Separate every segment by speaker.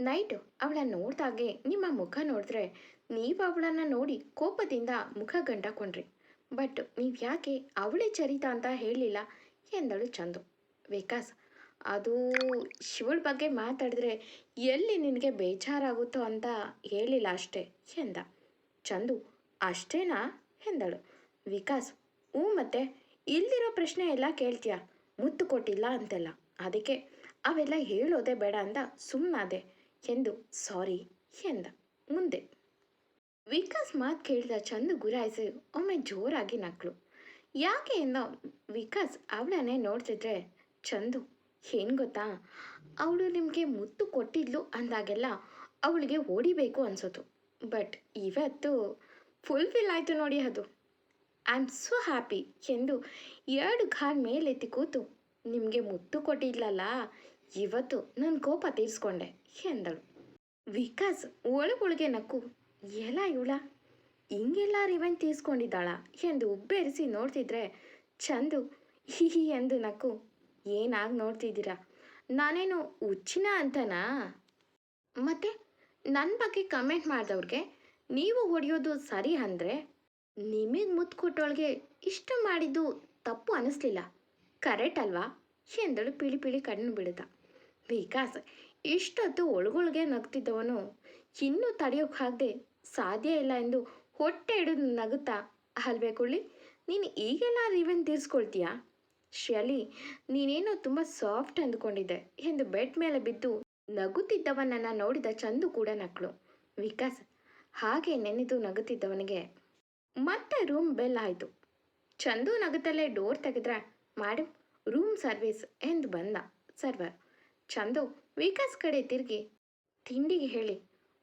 Speaker 1: Night ಅವಳ ನೋಡ್ದಾಗೆ ನಿಮ್ಮ ಮುಖ ನೋಡಿದ್ರೆ ನೀವು ಅವಳನ್ನು ನೋಡಿ ಕೋಪದಿಂದ ಮುಖ ಗಂಟಾಕೊಂಡ್ರಿ. ಬಟ್ ನೀವು ಯಾಕೆ ಅವಳೇ ಚರಿತ ಅಂತ ಹೇಳಲಿಲ್ಲ? ಎಂದಳು ಚಂದು. ವಿಕಾಸ್, ಅದು ಶಿವಳ ಬಗ್ಗೆ ಮಾತಾಡಿದ್ರೆ ಎಲ್ಲಿ ನಿನಗೆ ಬೇಜಾರಾಗುತ್ತೋ ಅಂತ ಹೇಳಿಲ್ಲ ಅಷ್ಟೇ, ಎಂದ. ಚಂದು, ಅಷ್ಟೇನಾ? ಎಂದಳು. ವಿಕಾಸ್, ಹ್ಞೂ ಮತ್ತೆ, ಇಲ್ದಿರೋ ಪ್ರಶ್ನೆ ಎಲ್ಲ ಕೇಳ್ತೀಯ? ಮುತ್ತು ಕೊಟ್ಟಿಲ್ಲ ಅಂತೆಲ್ಲ. ಅದಕ್ಕೆ ಅವೆಲ್ಲ ಹೇಳೋದೇ ಬೇಡ ಅಂತ ಸುಮ್ಮನಾದೆ ಎಂದು ಸಾರಿ ಎಂದ. ಮುಂದೆ, ವಿಕಾಸ್ ಮಾತು ಕೇಳಿದ ಚಂದು ಗುರಾಯಿಸಿ, ಒಮ್ಮೆ ಜೋರಾಗಿ ನಕ್ಳು. ಯಾಕೆ ಎಂದ ವಿಕಾಸ್, ಅವಳನ್ನೇ ನೋಡ್ತಿದ್ರೆ ಚಂದು, ಏನು ಗೊತ್ತಾ? ಅವಳು ನಿಮಗೆ ಮುತ್ತು ಕೊಟ್ಟಿದ್ಲು ಅಂದಾಗೆಲ್ಲ ಅವಳಿಗೆ ಓಡಿಬೇಕು ಅನಿಸೋದು ಬಟ್ ಇವತ್ತು ಫುಲ್ಫಿಲ್ ಆಯಿತು ನೋಡಿ ಅದು. ಐ ಆಮ್ ಸೋ ಹ್ಯಾಪಿ ಎಂದು ಎರಡು ಕಾಲ್ ಮೇಲೆತ್ತಿ ಕೂತು, ನಿಮಗೆ ಮುತ್ತು ಕೊಟ್ಟಿದ್ಲಲ್ಲ ಇವತ್ತು ನನ್ನ ಕೋಪ ತೀರಿಸ್ಕೊಂಡೆ, ಎಂದಳು. ವಿಕಾಸ್ ಒಳಗೊಳಗೆ ನಕ್ಕು ಎಲ್ಲ ಇವಳ, ಹಿಂಗೆಲ್ಲ ರಿವೆಂಜ್ ತೀರಿಸ್ಕೊಂಡಿದ್ದಾಳ? ಎಂದು ಉಬ್ಬೇರಿಸಿ ನೋಡ್ತಿದ್ರೆ, ಚಂದು ಹಿಹಿ ಎಂದು ನಕ್ಕು, ಏನಾಗಿ ನೋಡ್ತಿದ್ದೀರಾ? ನಾನೇನು ಹುಚ್ಚಿನ ಅಂತನಾ? ಮತ್ತೆ ನನ್ನ ಬಗ್ಗೆ ಕಮೆಂಟ್ ಮಾಡಿದವ್ರಿಗೆ, ನೀವು ಹೊಡೆಯೋದು ಸರಿ ಅಂದರೆ ನಿಮಗೆ ಮುತ್ತು ಇಷ್ಟ ಮಾಡಿದ್ದು ತಪ್ಪು ಅನ್ನಿಸ್ಲಿಲ್ಲ ಕರೆಕ್ಟ್ ಅಲ್ವಾ? ಎಂದಳು ಪಿಳಿ ಪಿಳಿ ಕಣ್ಣು ಬಿಡುತ್ತ ವಿಕಾಸ್ ಇಷ್ಟೊತ್ತು ಒಳಗೊಳಗೆ ನಗ್ತಿದ್ದವನು ಇನ್ನೂ ತಡೆಯೋಕ್ಕಾಗದೆ ಸಾಧ್ಯ ಇಲ್ಲ ಎಂದು ಹೊಟ್ಟೆ ಹಿಡಿದು ನಗುತ್ತಾ, ಅಲ್ವೇ ಕುಳ್ಳಿ, ನೀನು ಈಗೆಲ್ಲ ರಿವೆನ್ ತೀರಿಸ್ಕೊಳ್ತೀಯಾ? ಶಲಿ, ನೀನೇನೋ ತುಂಬ ಸಾಫ್ಟ್ ಅಂದ್ಕೊಂಡಿದ್ದೆ ಎಂದು ಬೆಡ್ ಮೇಲೆ ಬಿದ್ದು ನಗುತ್ತಿದ್ದವನನ್ನು ನೋಡಿದ ಚಂದು ಕೂಡ ನಕ್ಕಳು ವಿಕಾಸ್, ಹಾಗೆ ನೆನೆದು ನಗುತ್ತಿದ್ದವನಿಗೆ ಮತ್ತೆ ರೂಮ್ ಬೆಲ್ ಆಯಿತು. ಚಂದು ನಗುತ್ತಲೇ ಡೋರ್ ತೆಗೆದ್ರೆ, ಮಾಡಿ ರೂಮ್ ಸರ್ವಿಸ್ ಎಂದು ಬಂದ ಸರ್ವರ್. ಚಂದು, ವಿಕಾಸ್ ಕಡೆ ತಿರುಗಿ, ತಿಂಡಿಗೆ ಹೇಳಿ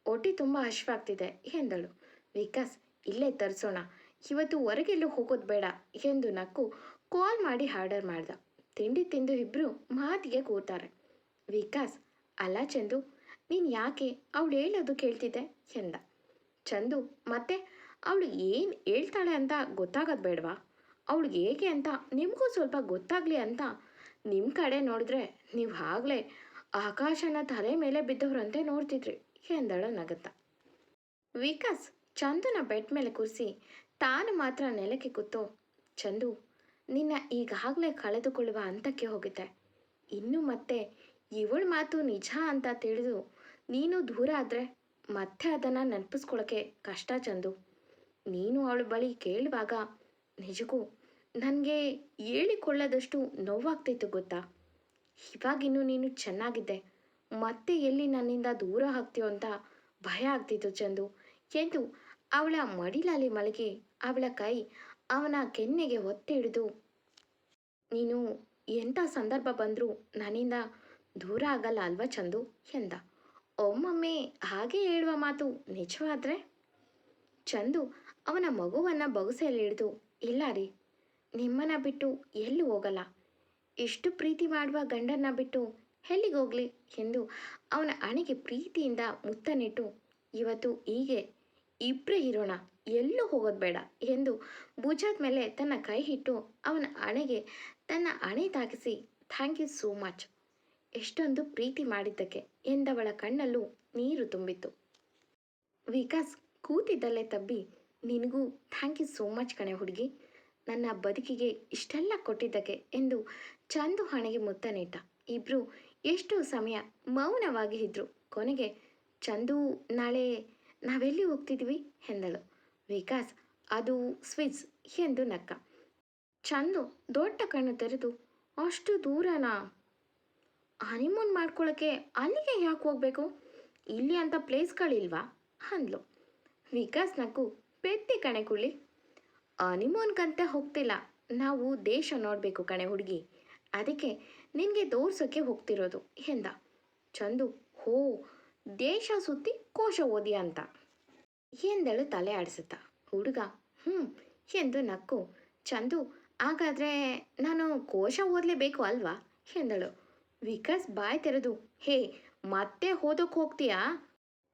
Speaker 1: ಒಟ್ಟಿ ತುಂಬ ಹಶ್ವಾಗ್ತಿದೆ ಎಂದಳು. ವಿಕಾಸ್, ಇಲ್ಲೇ ತರಿಸೋಣ, ಇವತ್ತು ಹೊರಗೆಲ್ಲೂ ಹೋಗೋದು ಬೇಡ ಎಂದು ನಕ್ಕು ಕಾಲ್ ಮಾಡಿ ಆರ್ಡರ್ ಮಾಡ್ದ. ತಿಂಡಿ ತಿಂದು ಇಬ್ಬರು ಮಾತಿಗೆ ಕೂತಾರೆ ವಿಕಾಸ್, ಅಲ್ಲ ಚಂದು, ನೀನು ಯಾಕೆ ಅವಳು ಹೇಳೋದು ಕೇಳ್ತಿದ್ದೆ? ಎಂದ. ಚಂದು, ಮತ್ತೆ ಅವಳು ಏನು ಹೇಳ್ತಾಳೆ ಅಂತ ಗೊತ್ತಾಗೋದು ಬೇಡವಾ? ಅವಳು ಹೇಗೆ ಅಂತ ನಿಮಗೂ ಸ್ವಲ್ಪ ಗೊತ್ತಾಗಲಿ ಅಂತ ನಿಮ್ಮ ಕಡೆ ನೋಡಿದ್ರೆ ನೀವು ಆಗಲೇ ಆಕಾಶನ ತಲೆ ಮೇಲೆ ಬಿದ್ದವರಂತೆ ನೋಡ್ತಿದ್ರಿ, ಎಂದಳು ನಗತ್ತ. ವಿಕಾಸ್ ಚಂದುನ ಬೆಡ್ ಮೇಲೆ ಕೂರಿಸಿ ತಾನು ಮಾತ್ರ ನೆಲಕ್ಕೆ ಕೂತು, ಚಂದು, ನಿನ್ನ ಈಗಾಗಲೇ ಕಳೆದುಕೊಳ್ಳುವ ಹಂತಕ್ಕೆ ಹೋಗುತ್ತೆ ಇನ್ನು ಮತ್ತೆ ಇವಳ ಮಾತು ನಿಜ ಅಂತ ತಿಳಿದು ನೀನು ದೂರ ಆದರೆ ಮತ್ತೆ ಅದನ್ನು ನೆನಪಿಸ್ಕೊಳ್ಳೋಕ್ಕೆ ಕಷ್ಟ ಚಂದು. ನೀನು ಅವಳ ಬಳಿ ಕೇಳುವಾಗ ನಿಜಕ್ಕೂ ನನಗೆ ಹೇಳಿಕೊಳ್ಳದಷ್ಟು ನೋವಾಗ್ತಿತ್ತು ಗೊತ್ತಾ? ಇವಾಗಿನ್ನು ನೀನು ಚೆನ್ನಾಗಿದ್ದೆ. ಮತ್ತೆ ಎಲ್ಲಿ ನನ್ನಿಂದ ದೂರ ಆಗ್ತೀಯೋ ಅಂತ ಭಯ ಆಗ್ತಿತ್ತು ಚಂದು. ಎಂದು ಅವಳ ಮಡಿಲಲ್ಲಿ ಮಲಗಿ ಅವಳ ಕೈ ಅವನ ಕೆನ್ನೆಗೆ ಒತ್ತಿ ಹಿಡಿದು, ನೀನು ಎಂಥ ಸಂದರ್ಭ ಬಂದರೂ ನನ್ನಿಂದ ದೂರ ಆಗಲ್ಲ ಅಲ್ವಾ ಚಂದು ಎಂದ. ಒಮ್ಮೊಮ್ಮೆ ಹಾಗೆ ಹೇಳುವ ಮಾತು ನಿಜವಾದ್ರೆ? ಚಂದು ಅವನ ಮಗುವನ್ನು ಬೊಗಸೆಯಲ್ಲಿ ಹಿಡಿದು, ಇಲ್ಲ ರೀ, ನಿಮ್ಮನ್ನ ಬಿಟ್ಟು ಎಲ್ಲೂ ಹೋಗಲ್ಲ. ಇಷ್ಟು ಪ್ರೀತಿ ಮಾಡುವ ಗಂಡನ್ನ ಬಿಟ್ಟು ಎಲ್ಲಿಗೆ ಹೋಗಲಿ ಎಂದು ಅವನ ಅಣೆಗೆ ಪ್ರೀತಿಯಿಂದ ಮುತ್ತನಿಟ್ಟು, ಇವತ್ತು ಹೀಗೆ? ಇಬ್ಬರೇ ಇರೋಣ? ಎಲ್ಲೂ ಹೋಗೋದು ಬೇಡ ಎಂದು ಭುಜದ ಮೇಲೆ ತನ್ನ ಕೈ ಇಟ್ಟು ಅವನ ಅಣೆಗೆ ತನ್ನ ಅಣೆ ತಾಕಿಸಿ, ಥ್ಯಾಂಕ್ ಯು ಸೋ ಮಚ್. ಎಷ್ಟೊಂದು ಪ್ರೀತಿ ಮಾಡಿದ್ದಕ್ಕೆ ಎಂದವಳ ಕಣ್ಣಲ್ಲೂ ನೀರು ತುಂಬಿತ್ತು. ವಿಕಾಸ್ ಕೂತಿದ್ದಲ್ಲೇ ತಬ್ಬಿ, ನಿನಗೂ ಥ್ಯಾಂಕ್ ಯು ಸೋ ಮಚ್ ಕಣೆ ಹುಡುಗಿ. ನನ್ನ ಬದುಕಿಗೆ ಇಷ್ಟೆಲ್ಲ ಕೊಟ್ಟಿದ್ದಕ್ಕೆ ಎಂದು ಚಂದು ಹಣೆಗೆ ಮುತ್ತನಿಟ್ಟ. ಇಬ್ರು ಎಷ್ಟು ಸಮಯ ಮೌನವಾಗಿ ಇದ್ರು. ಕೊನೆಗೆ, ಚಂದು, ನಾಳೆ ನಾವೆಲ್ಲಿ ಹೋಗ್ತಿದ್ವಿ? ಎಂದಳು. ವಿಕಾಸ್, ಅದು ಸ್ವಿಸ್ ಎಂದು ನಕ್ಕ. ಚಂದು ದೊಡ್ಡ ಕಣ್ಣು ತೆರೆದು, ಅಷ್ಟು ದೂರನಾ? ಹನಿಮೂನ್ ಮಾಡ್ಕೊಳ್ಳೋಕ್ಕೆ ಅಲ್ಲಿಗೆ ಯಾಕೆ ಹೋಗಬೇಕು? ಇಲ್ಲಿ ಅಂತ ಪ್ಲೇಸ್ಗಳಿಲ್ವಾ? ಅಂದ್ಲು. ವಿಕಾಸ್ ನಕ್ಕು ಪೆತ್ತಿ ಕಣೆ ಕುಳ್ಳಿ ಹನಿಮೂನ್ಗಂತ ಹೋಗ್ತಿಲ್ಲ. ನಾವು ದೇಶ ನೋಡಬೇಕು ಕಣೆ ಹುಡುಗಿ. ಅದಕ್ಕೆ ನಿನಗೆ ತೋರ್ಸೋಕ್ಕೆ ಹೋಗ್ತಿರೋದು. ಎಂದ. ಚಂದು, ಹೋ, ದೇಶ ಸುತ್ತಿ ಕೋಶ ಓದಿ ಅಂತ. ಎಂದಳು ತಲೆ ಆಡಿಸುತ್ತ. ಹುಡುಗ ಹ್ಞೂ ಎಂದು ನಕ್ಕು. ಚಂದು, ಹಾಗಾದರೆ ನಾನು ಕೋಶ ಓದಲೇಬೇಕು ಅಲ್ವಾ? ಎಂದಳು. ವಿಕಾಸ್ ಬಾಯ್ ತೆರೆದು, ಹೇ, ಮತ್ತೆ ಓದೋಕೆ ಹೋಗ್ತೀಯಾ?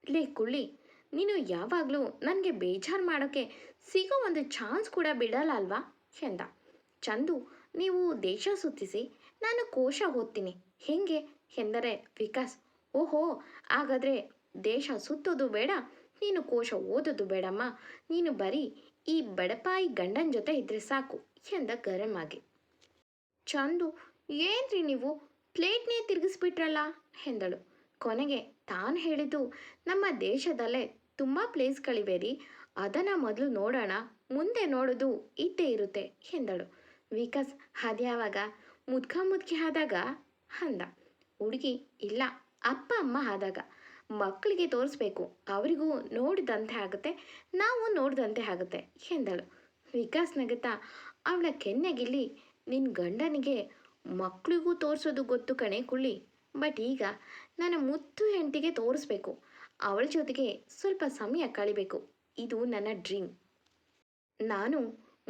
Speaker 1: ಲೇ, ಕುಳ್ಳಿ. ನೀನು ಯಾವಾಗಲೂ ನನಗೆ ಬೇಜಾರು ಮಾಡೋಕ್ಕೆ ಸಿಗೋ ಒಂದು ಚಾನ್ಸ್ ಕೂಡ ಬಿಡಲ್ಲ ಅಲ್ವಾ ಎಂದ. ಚಂದು, ನೀವು ದೇಶ ಸುತ್ತಿಸಿ, ನಾನು ಕೋಶ ಓದ್ತೀನಿ. ಹೇಗೆ? ಎಂದರೆ ವಿಕಾಸ್. ಓಹೋ, ಹಾಗಾದರೆ ದೇಶ ಸುತ್ತೋದು ಬೇಡ, ನೀನು ಕೋಶ ಓದೋದು ಬೇಡಮ್ಮ. ನೀನು ಬರೀ ಈ ಬಡಪಾಯಿ ಗಂಡನ ಜೊತೆ ಇದ್ರೆ ಸಾಕು, ಎಂದ ಗರಂ ಆಗಿ. ಚಂದು, ಏನ್ರಿ ನೀವು? ಪ್ಲೇಟ್ನೇ ತಿರುಗಿಸ್ಬಿಟ್ರಲ್ಲ? ಎಂದಳು. ಕೊನೆಗೆ ತಾನು ಹೇಳಿದ್ದು, ನಮ್ಮ ದೇಶದಲ್ಲೇ ತುಂಬ ಪ್ಲೇಸ್ಗಳಿವೆ ರೀ. ಅದನ್ನು ಮೊದಲು ನೋಡೋಣ. ಮುಂದೆ ನೋಡೋದು ಇದ್ದೇ ಇರುತ್ತೆ ಎಂದಳು. ವಿಕಾಸ್ ಅದ್ಯಾವಾಗ ಮುದ್ಕ ಮುದ್ಕಿ ಆದಾಗ ಅಂದ. ಹುಡುಗಿ, ಇಲ್ಲ, ಅಪ್ಪ, ಅಮ್ಮ ಆದಾಗ. ಮಕ್ಕಳಿಗೆ ತೋರಿಸ್ಬೇಕು. ಅವರಿಗೂ ನೋಡಿದಂತೆ ಆಗುತ್ತೆ, ನಾವು ನೋಡಿದಂತೆ ಆಗುತ್ತೆ ಎಂದಳು. ವಿಕಾಸ್ ನಗುತ್ತಾ, ಅವಳ ಕೆನ್ನೆಗಿಲ್ಲಿ ನಿನ್ನ ಗಂಡನಿಗೆ ಮಕ್ಕಳಿಗೂ ತೋರಿಸೋದು ಗೊತ್ತು ಕಣೆ ಕುಳ್ಳಿ. ಬಟ್ ಈಗ ನನ್ನ ಮುತ್ತು ಹೆಂಡತಿಗೆ ತೋರಿಸ್ಬೇಕು. ಅವಳ ಜೊತೆಗೆ ಸ್ವಲ್ಪ ಸಮಯ ಕಳಿಬೇಕು. ಇದು ನನ್ನ ಡ್ರೀಮ್. ನಾನು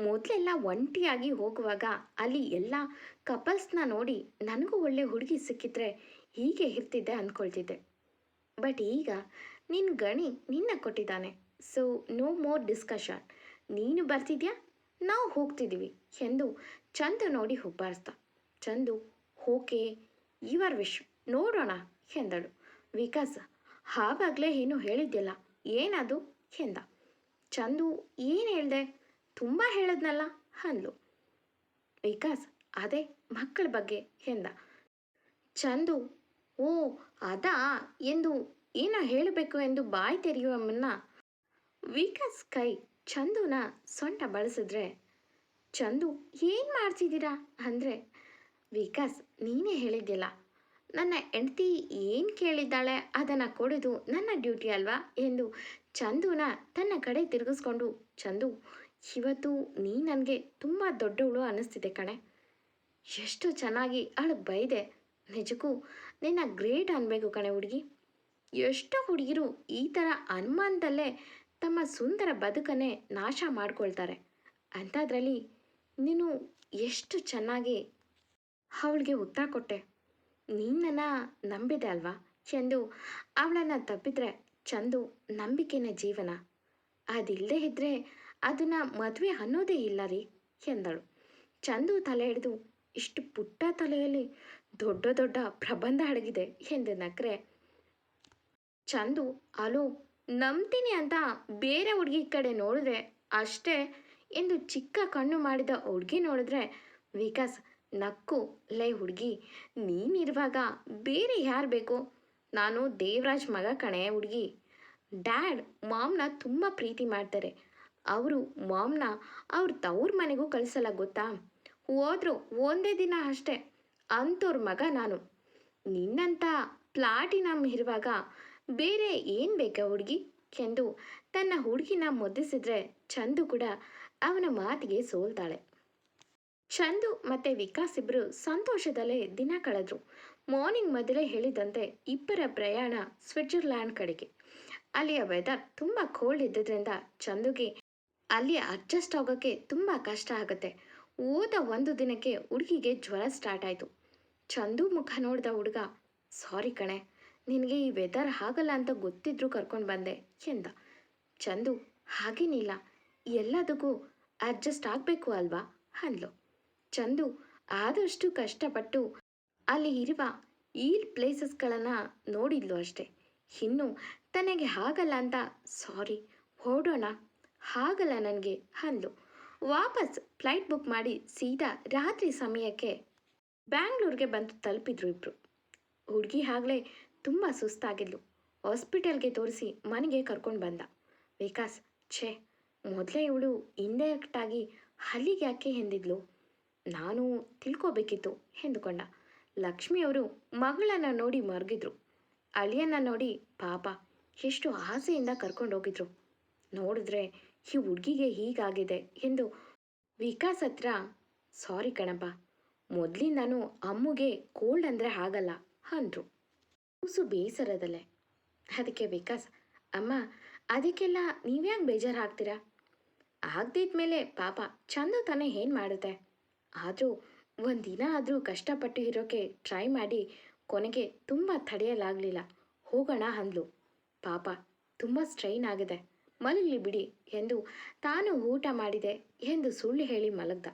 Speaker 1: ಮೊದಲೆಲ್ಲ ಒಂಟಿಯಾಗಿ ಹೋಗುವಾಗ ಅಲ್ಲಿ ಎಲ್ಲ ಕಪಲ್ಸ್ನ ನೋಡಿ ನನಗೂ ಒಳ್ಳೆ ಹುಡುಗಿ ಸಿಕ್ಕಿದ್ರೆ ಹೀಗೆ ಇರ್ತಿದ್ದೆ ಅಂದ್ಕೊಳ್ತಿದ್ದೆ. ಬಟ್ ಈಗ ನಿನ್ನ ಗಣಿ ನಿನ್ನ ಕೊಟ್ಟಿದ್ದಾನೆ. So, no more discussion. ನೀನು ಬರ್ತಿದ್ಯಾ? ನಾವು ಹೋಗ್ತಿದ್ದೀವಿ ಎಂದು ಚಂದು ನೋಡಿ ಹುಬ್ಬಾರಿಸ್ದ. Chandu, okay, your wish. ನೋಡೋಣ, ಎಂದಳು. ವಿಕಾಸ್ ಆವಾಗಲೇ ಏನು ಹೇಳಿದ್ದಿಲ್ಲ. ಏನದು? ಎಂದ. ಚಂದು ಏನು ಹೇಳ್ದೆ? ತುಂಬ ಹೇಳಿದ್ನಲ್ಲ? ಅಂದ್ಲು. ವಿಕಾಸ್, ಅದೇ ಮಕ್ಕಳ ಬಗ್ಗೆ ಎಂದ. ಚಂದು, ಓ, ಅದಾ? ಎಂದು ಏನೋ ಹೇಳಬೇಕು ಎಂದು ಬಾಯಿ ತೆರೆಯುವ ಮುನ್ನ ವಿಕಾಸ್ ಕೈ ಚಂದುನ ಸೊಂಟ ಬಳಸಿದ್ರೆ, ಚಂದು, ಏನು ಮಾಡ್ತಿದ್ದೀರಾ? ಅಂದರೆ, ವಿಕಾಸ್, ನೀನೇ ಹೇಳಿದ್ಯಲ್ಲ ನನ್ನ ಹೆಂಡ್ತಿ ಏನು ಕೇಳಿದ್ದಾಳೆ ಅದನ್ನು ಕೊಡೋದು ನನ್ನ ಡ್ಯೂಟಿ ಅಲ್ವಾ ಎಂದು ಚಂದುನ ತನ್ನ ಕಡೆ ತಿರುಗಿಸ್ಕೊಂಡು, ಚಂದು, ಇವತ್ತು ನೀ ನನಗೆ ತುಂಬ ದೊಡ್ಡವಳು ಅನ್ನಿಸ್ತಿದೆ ಕಣೆ. ಎಷ್ಟು ಚೆನ್ನಾಗಿ ಅವಳು ಬೈದೆ. ನಿಜಕ್ಕೂ ನಿನ್ನ ಗ್ರೇಟ್ ಅನ್ಬೇಕು ಕಣೆ ಹುಡುಗಿ. ಎಷ್ಟೋ ಹುಡುಗಿರು ಈ ಥರ ಅನುಮಾನದಲ್ಲೇ ತಮ್ಮ ಸುಂದರ ಬದುಕನ್ನೇ ನಾಶ ಮಾಡ್ಕೊಳ್ತಾರೆ. ಅಂಥದ್ರಲ್ಲಿ ನೀನು ಎಷ್ಟು ಚೆನ್ನಾಗಿ ಅವಳಿಗೆ ಉತ್ತರ ಕೊಟ್ಟೆ. ನೀನನ್ನು ನಂಬಿದೆ ಅಲ್ವಾ, ಚಂದು? ಅವಳನ್ನು ತಪ್ಪಿದ್ರೆ ಚಂದು ನಂಬಿಕೆನ ಜೀವನ. ಅದಿಲ್ಲದೆ ಇದ್ದರೆ ಅದನ್ನು ಮದುವೆ ಅನ್ನೋದೇ ಇಲ್ಲ ರೀ, ಎಂದಳು. ಚಂದು ತಲೆ ಹಿಡಿದು ಇಷ್ಟು ಪುಟ್ಟ ತಲೆಯಲ್ಲಿ ದೊಡ್ಡ ದೊಡ್ಡ ಪ್ರಬಂಧ ಅಡಗಿದೆ ಎಂದು ನಕ್ರೆ. ಚಂದು, ಅಲೋ, ನಂಬ್ತೀನಿ ಅಂತ ಬೇರೆ ಹುಡುಗಿ ಕಡೆ ನೋಡಿದ್ರೆ ಅಷ್ಟೇ ಎಂದು ಚಿಕ್ಕ ಕಣ್ಣು ಮಾಡಿದ ಹುಡುಗಿ ನೋಡಿದ್ರೆ ವಿಕಾಸ್ ನಕ್ಕು, ಲೈ ಹುಡುಗಿ ನೀನಿರುವಾಗ ಬೇರೆ ಯಾರು ಬೇಕು? ನಾನು ದೇವರಾಜ್ ಮಗ ಕಣೆ ಹುಡುಗಿ. ಡ್ಯಾಡ್ ಮಾಮ್ನ ತುಂಬ ಪ್ರೀತಿ ಮಾಡ್ತಾರೆ. ಅವರು ಮಾಮ್ನ ಅವ್ರ ತವ್ರ ಮನೆಗೂ ಕಳಿಸಲ್ಲ ಗೊತ್ತಾ? ಹೋದ್ರು ಒಂದೇ ದಿನ ಅಷ್ಟೇ ಅಂಥವ್ರ ಮಗ ನಾನು. ನಿನ್ನಂಥ ಪ್ಲಾಟಿನಮ್ ಇರುವಾಗ ಬೇರೆ ಏನು ಬೇಕಾ ಹುಡುಗಿ? ಎಂದು ತನ್ನ ಹುಡುಗಿನ ಮುದ್ದಿಸಿದ್ರೆ ಚಂದು ಕೂಡ ಅವನ ಮಾತಿಗೆ ಸೋಲ್ತಾಳೆ. ಚಂದು ಮತ್ತು ವಿಕಾಸ್ ಇಬ್ಬರು ಸಂತೋಷದಲ್ಲೇ ದಿನ ಕಳೆದ್ರು. ಮಾರ್ನಿಂಗ್ ಮೊದಲೇ ಹೇಳಿದಂತೆ ಇಬ್ಬರ ಪ್ರಯಾಣ ಸ್ವಿಟ್ಜರ್ಲ್ಯಾಂಡ್ ಕಡೆಗೆ. ಅಲ್ಲಿಯ ವೆದರ್ ತುಂಬ ಕೋಲ್ಡ್ ಇದ್ದಿದ್ದರಿಂದ ಚಂದುಗೆ ಅಲ್ಲಿ ಅಡ್ಜಸ್ಟ್ ಆಗೋಕ್ಕೆ ತುಂಬ ಕಷ್ಟ ಆಗುತ್ತೆ. ಓದ ಒಂದು ದಿನಕ್ಕೆ ಹುಡುಗಿಗೆ ಜ್ವರ ಸ್ಟಾರ್ಟ್ ಆಯಿತು. ಚಂದು ಮುಖ ನೋಡಿದ ಹುಡುಗ ಸಾರಿ ಕಣೆ, ನಿನಗೆ ಈ ವೆದರ್ ಆಗಲ್ಲ ಅಂತ ಗೊತ್ತಿದ್ರು ಕರ್ಕೊಂಡು ಬಂದೆ ಎಂದ. ಚಂದು, ಹಾಗೇನಿಲ್ಲ, ಎಲ್ಲದಕ್ಕೂ ಅಡ್ಜಸ್ಟ್ ಆಗಬೇಕು ಅಲ್ವಾ? ಅಂದ್ಲು. ಚಂದು ಆದಷ್ಟು ಕಷ್ಟಪಟ್ಟು ಅಲ್ಲಿ ಇರುವ ಈ ಪ್ಲೇಸಸ್ಗಳನ್ನು ನೋಡಿದ್ಲು ಅಷ್ಟೆ. ಇನ್ನು ತನಗೆ ಆಗಲ್ಲ ಅಂತ ಸಾರಿ ಹೊರಡೋಣ ಆಗಲ್ಲ ನನಗೆ ಅಂದ್ಲು. ವಾಪಸ್ ಫ್ಲೈಟ್ ಬುಕ್ ಮಾಡಿ ಸೀದಾ ರಾತ್ರಿ ಸಮಯಕ್ಕೆ ಬ್ಯಾಂಗ್ಳೂರಿಗೆ ಬಂದು ತಲುಪಿದ್ರು ಇಬ್ಬರು ಹುಡುಗಿ ಆಗಲೇ ತುಂಬ ಸುಸ್ತಾಗಿದ್ಲು. ಹಾಸ್ಪಿಟಲ್ಗೆ ತೋರಿಸಿ ಮನೆಗೆ ಕರ್ಕೊಂಡು ಬಂದ. ವಿಕಾಸ್, ಛೇ, ಮೊದಲೇ ಇವಳು ಇಂಡೈರೆಕ್ಟಾಗಿ ಅಲ್ಲಿಗೆ ಯಾಕೆ ಎಂದಿದ್ಲು? ನಾನು ತಿಳ್ಕೋಬೇಕಿತ್ತು ಎಂದುಕೊಂಡ. ಲಕ್ಷ್ಮಿಯವರು ಮಗಳನ್ನ ನೋಡಿ ಮರಗಿದ್ರು. ಅಳಿಯನ್ನ ನೋಡಿ ಪಾಪ ಎಷ್ಟು ಆಸೆಯಿಂದ ಕರ್ಕೊಂಡೋಗಿದ್ರು. ನೋಡಿದ್ರೆ ಈ ಹುಡುಗಿಗೆ ಹೀಗಾಗಿದೆ ಎಂದು ವಿಕಾಸ್ ಹತ್ರ, ಸಾರಿ ಕಣಪ್ಪ, ಮೊದಲಿಂದನೂ ಅಮ್ಮುಗೆ ಕೋಲ್ಡ್ ಅಂದರೆ ಆಗಲ್ಲ ಅಂದರು. ಕೂಸು ಬೇಸರದಲ್ಲೇ. ಅದಕ್ಕೆ ವಿಕಾಸ್, ಅಮ್ಮ, ಅದಕ್ಕೆಲ್ಲ ನೀವ್ಯಾಕೆ ಬೇಜಾರು ಆಗ್ತೀರಾ ಆಗದಿದ್ಮೇಲೆ ಪಾಪ ಚಂದ ತಾನೇ ಏನು ಮಾಡುತ್ತೆ? ಆದರೂ ಒಂದಿನ ಆದರೂ ಕಷ್ಟಪಟ್ಟು ಇರೋಕ್ಕೆ ಟ್ರೈ ಮಾಡಿ ಕೊನೆಗೆ ತುಂಬ ತಡೆಯಲಾಗಲಿಲ್ಲ. ಹೋಗೋಣ ಅಂದ್ಲು. ಪಾಪ, ತುಂಬ ಸ್ಟ್ರೈನ್ ಆಗಿದೆ. ಮಲಗಲಿ ಬಿಡಿ ಎಂದು ತಾನು ಊಟ ಮಾಡಿದೆ ಎಂದು ಸುಳ್ಳು ಹೇಳಿ ಮಲಗ್ದ.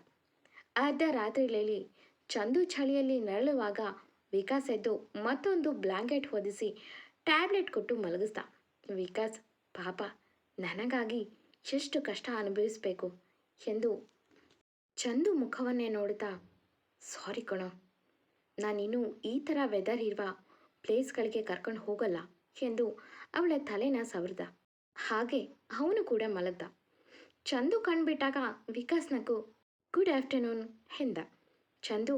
Speaker 1: ಅರ್ಧ ರಾತ್ರಿಯಲ್ಲಿ ಚಂದು ಚಳಿಯಲ್ಲಿ ನರಳುವಾಗ ವಿಕಾಸ್ ಎದ್ದು ಮತ್ತೊಂದು ಬ್ಲ್ಯಾಂಕೆಟ್ ಹೊದಿಸಿ ಟ್ಯಾಬ್ಲೆಟ್ ಕೊಟ್ಟು ಮಲಗಿಸ್ದ. ವಿಕಾಸ್, ಪಾಪ, ನನಗಾಗಿ ಎಷ್ಟು ಕಷ್ಟ ಅನುಭವಿಸಬೇಕು ಎಂದು ಚಂದು ಮುಖವನ್ನೇ ನೋಡ್ತಾ, ಸಾರಿ ಕಣ, ನಾನಿನ್ನೂ ಈ ಥರ ವೆದರ್ ಇರುವ ಪ್ಲೇಸ್ಗಳಿಗೆ ಕರ್ಕೊಂಡು ಹೋಗಲ್ಲ ಎಂದು ಅವಳ ತಲೆನ ಸವರ್ದ. ಹಾಗೆ ಅವನು ಕೂಡ ಮಲಗ್ದ. ಚಂದು ಕಣ್ಬಿಟ್ಟಾಗ ವಿಕಾಸ್ನಗೂ ಗುಡ್ ಆಫ್ಟರ್ನೂನ್ ಎಂದ. ಚಂದು,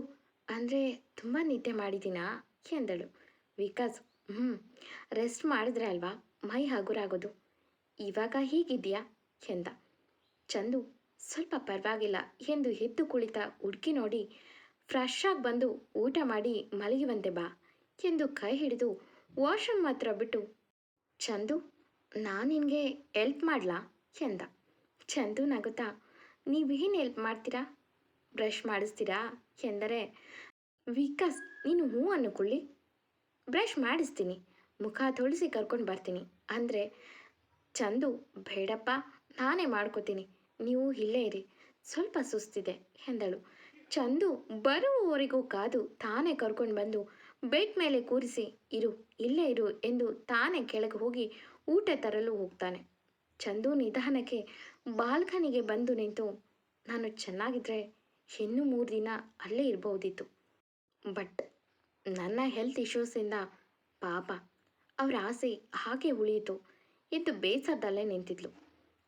Speaker 1: ಅಂದರೆ ತುಂಬ ನಿದ್ದೆ ಮಾಡಿದ್ದೀನಾ? ಎಂದಳು. ವಿಕಾಸ್ ಹ್ಞೂ ರೆಸ್ಟ್ ಮಾಡಿದ್ರೆ ಅಲ್ವಾ? ಮೈ ಹಗುರಾಗೋದು. ಇವಾಗ ಹೀಗಿದೆಯಾ ಎಂದ. ಚಂದು ಸ್ವಲ್ಪ ಪರವಾಗಿಲ್ಲ ಎಂದು ಎದ್ದು ಕುಳಿತ ಹುಡುಗಿ ನೋಡಿ ಫ್ರೆಶ್ ಆಗಿ ಬಂದು ಊಟ ಮಾಡಿ ಮಲಗಿವಂತೆ ಬಾ ಎಂದು ಕೈ ಹಿಡಿದು ವಾಶ್ರೂಮ್ ಹತ್ರ ಬಿಟ್ಟು, ಚಂದು, ನಾನು ನಿನಗೆ ಎಲ್ಪ್ ಮಾಡಲಾ? ಎಂದ. ಚಂದು ನಗುತ್ತಾ ನೀವೇನು ಹೆಲ್ಪ್ ಮಾಡ್ತೀರಾ? ಬ್ರಷ್ ಮಾಡಿಸ್ತೀರಾ? ಎಂದರೆ, ವಿಕಾಸ್, ನೀನು ಹೂ ಅನ್ನುಕೊಳ್ಳಿ. ಬ್ರಷ್ ಮಾಡಿಸ್ತೀನಿ. ಮುಖ ತೊಳಿಸಿ ಕರ್ಕೊಂಡು ಬರ್ತೀನಿ. ಅಂದರೆ, ಚಂದು, ಬೇಡಪ್ಪ, ನಾನೇ ಮಾಡ್ಕೋತೀನಿ. ನೀವು ಇಲ್ಲೇ ಇರಿ. ಸ್ವಲ್ಪ ಸುಸ್ತಿದೆ ಎಂದಳು. ಚಂದು, ಬರುವವರೆಗೂ ಕಾದು ತಾನೇ ಕರ್ಕೊಂಡು ಬಂದು ಬೆಡ್ ಮೇಲೆ ಕೂರಿಸಿ, ಇರು, ಇಲ್ಲೇ ಇರು ಎಂದು ತಾನೇ ಕೆಳಗೆ ಹೋಗಿ ಊಟ ತರಲು ಹೋಗ್ತಾನೆ. ಚಂದು ನಿಧಾನಕ್ಕೆ ಬಾಲ್ಕನಿಗೆ ಬಂದು ನಿಂತು, ನಾನು ಚೆನ್ನಾಗಿದ್ದರೆ ಇನ್ನೂ ಮೂರು ದಿನ ಅಲ್ಲೇ ಇರ್ಬೋದಿತ್ತು. ಬಟ್ ನನ್ನ ಹೆಲ್ತ್ ಇಶ್ಯೂಸಿಂದ ಪಾಪ, ಅವರ ಆಸೆ ಹಾಗೆ ಉಳಿಯಿತು ಎಂದು ಬೇಸರದಲ್ಲೇ ನಿಂತಿದ್ಲು.